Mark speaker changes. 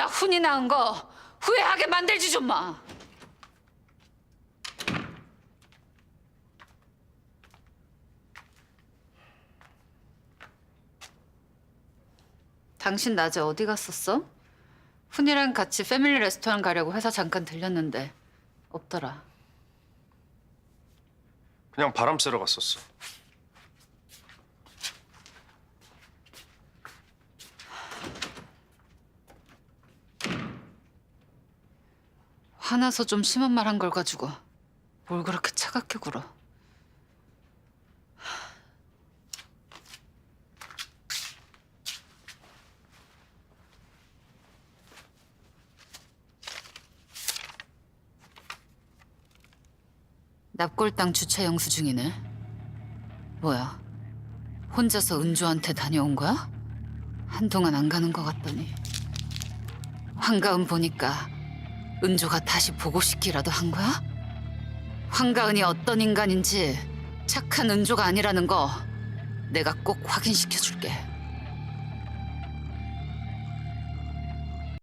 Speaker 1: 나 훈이 낳은 거 후회하게 만들지 좀 마. 당신 낮에 어디 갔었어? 훈이랑 같이 패밀리 레스토랑 가려고 회사 잠깐 들렸는데 없더라.
Speaker 2: 그냥 바람 쐬러 갔었어.
Speaker 1: 화나서 좀 심한 말 한 걸 가지고 뭘 그렇게 차갑게 굴어. 납골당 주차 영수 중이네. 뭐야? 혼자서 은주한테 다녀온 거야? 한동안 안 가는 것 같더니. 한가은 보니까 은조가 다시 보고 싶기라도 한 거야? 황가은이 어떤 인간인지 착한 은조가 아니라는 거 내가 꼭 확인시켜 줄게.